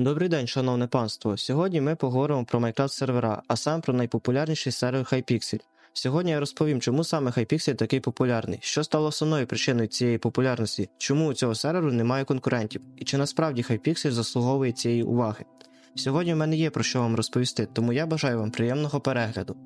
Добрий день, шановне панство. Сьогодні ми поговоримо про Minecraft сервера, а саме про найпопулярніший сервер Hypixel. Сьогодні я розповім, чому саме Hypixel такий популярний, що стало основною причиною цієї популярності, чому у цього серверу немає конкурентів, і чи насправді Hypixel заслуговує цієї уваги. Сьогодні в мене є про що вам розповісти, тому я бажаю вам приємного перегляду.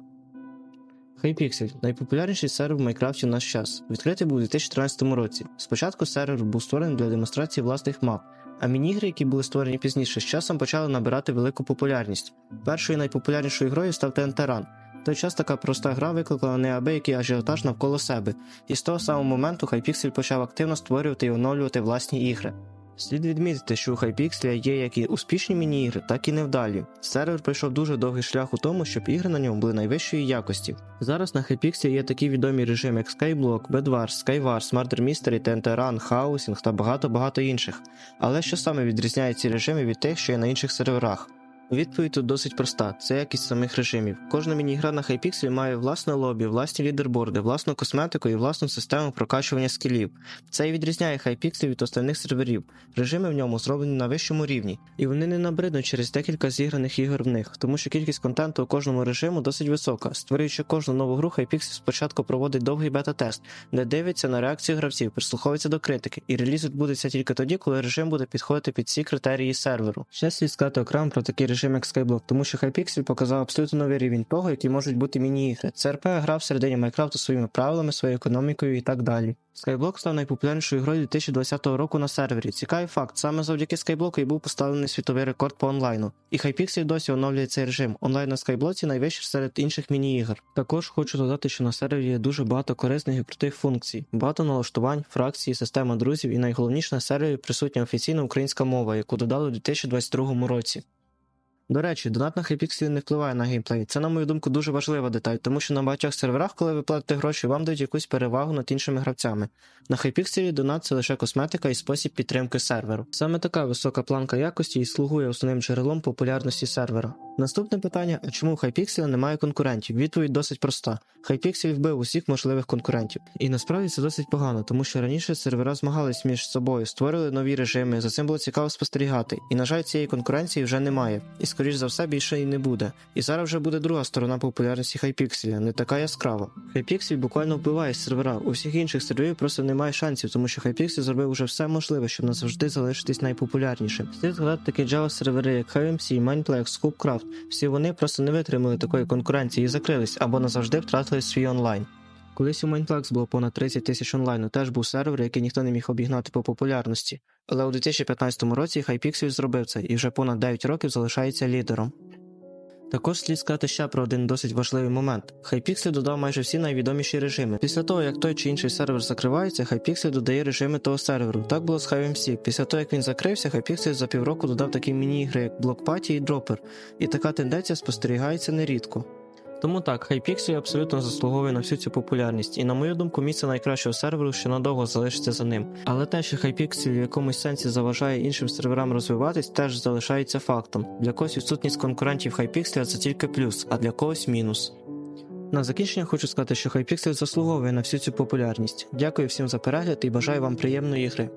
Hypixel – найпопулярніший сервер в Майнкрафті в наш час. Відкритий був у 2013 році. Спочатку сервер був створений для демонстрації власних мап, а міні-ігри, які були створені пізніше, з часом почали набирати велику популярність. Першою найпопулярнішою грою став Run. В той час така проста гра викликала неабиякий ажіотаж навколо себе, і з того самого моменту Hypixel почав активно створювати і оновлювати власні ігри. Слід відмітити, що у Hypixel є як і успішні міні-ігри, так і невдалі. Сервер пройшов дуже довгий шлях у тому, щоб ігри на ньому були найвищої якості. Зараз на Hypixel є такі відомі режими, як Skyblock, Bedwars, Skywars, Murder Mystery, TNT Run, Housing та багато-багато інших. Але що саме відрізняє ці режими від тих, що є на інших серверах? Відповідь тут досить проста: це якість самих режимів. Кожна міні-гра на Hypixel має власне лобі, власні лідерборди, власну косметику і власну систему прокачування скілів. Це і відрізняє Hypixel від остальних серверів. Режими в ньому зроблені на вищому рівні, і вони не набриднуть через декілька зіграних ігор в них, тому що кількість контенту у кожному режиму досить висока. Створюючи кожну нову гру, Hypixel спочатку проводить довгий бета-тест, де дивиться на реакцію гравців, прислуховується до критики, і реліз відбудеться тільки тоді, коли режим буде підходити під всі критерії серверу. Ще слід сказати окремо про такий режим як Skyblock, тому що Hypixel показав абсолютно новий рівень того, які можуть бути міні-ігри. Це РП гра всередині Майнкрафту своїми правилами, своєю економікою і так далі. Skyblock став найпопулярнішою грою 2020 року на сервері. Цікавий факт, саме завдяки Skyblock і був поставлений світовий рекорд по онлайну. І Hypixel досі оновлює цей режим. Онлайн на Skyblock найвищий серед інших міні-ігор. Також хочу додати, що на сервері є дуже багато корисних і крутих функцій, багато налаштувань, фракцій, система друзів, і найголовніше на сервері присутня офіційна українська мова, яку додали у 2022 році. До речі, донат на хайпіксі не впливає на геймплей. Це, на мою думку, дуже важлива деталь, тому що на багатьох серверах, коли ви платите гроші, вам дають якусь перевагу над іншими гравцями. На Hypixel донат це лише косметика і спосіб підтримки серверу. Саме така висока планка якості і слугує основним джерелом популярності сервера. Наступне питання: а чому у Hypixel немає конкурентів? Відповідь досить проста. Hypixel вбив усіх можливих конкурентів. І насправді це досить погано, тому що раніше сервера змагались між собою, створили нові режими, за цим було цікаво спостерігати. І, на жаль, цієї конкуренції вже немає. І скоріш за все більше і не буде. І зараз вже буде друга сторона популярності Hypixel, не така яскрава. Hypixel буквально вбиває сервера. У всіх інших серверів просто немає шансів, тому що Hypixel зробив уже все можливе, щоб назавжди залишитись найпопулярнішим. Слід згадати такі Java сервери, як HMC, Mineplex, Scoopcraft. Всі вони просто не витримали такої конкуренції і закрились або назавжди втратили свій онлайн. Колись у Mineplex було понад 30 тисяч онлайну, теж був сервер, який ніхто не міг обігнати по популярності. Але у 2015 році Hypixel зробив це і вже понад 9 років залишається лідером. Також слід сказати ще про один досить важливий момент. Hypixel додав майже всі найвідоміші режими. Після того, як той чи інший сервер закривається, Hypixel додає режими того серверу. Так було з HiveMC. Після того, як він закрився, Hypixel за півроку додав такі міні-ігри, як блокпаті і дропер, І така тенденція спостерігається нерідко. Тому так, Hypixel абсолютно заслуговує на всю цю популярність, і на мою думку, місце найкращого серверу ще надовго залишиться за ним. Але те, що Hypixel в якомусь сенсі заважає іншим серверам розвиватись, теж залишається фактом. Для когось відсутність конкурентів Hypixel це тільки плюс, а для когось мінус. На закінчення хочу сказати, що Hypixel заслуговує на всю цю популярність. Дякую всім за перегляд і бажаю вам приємної гри.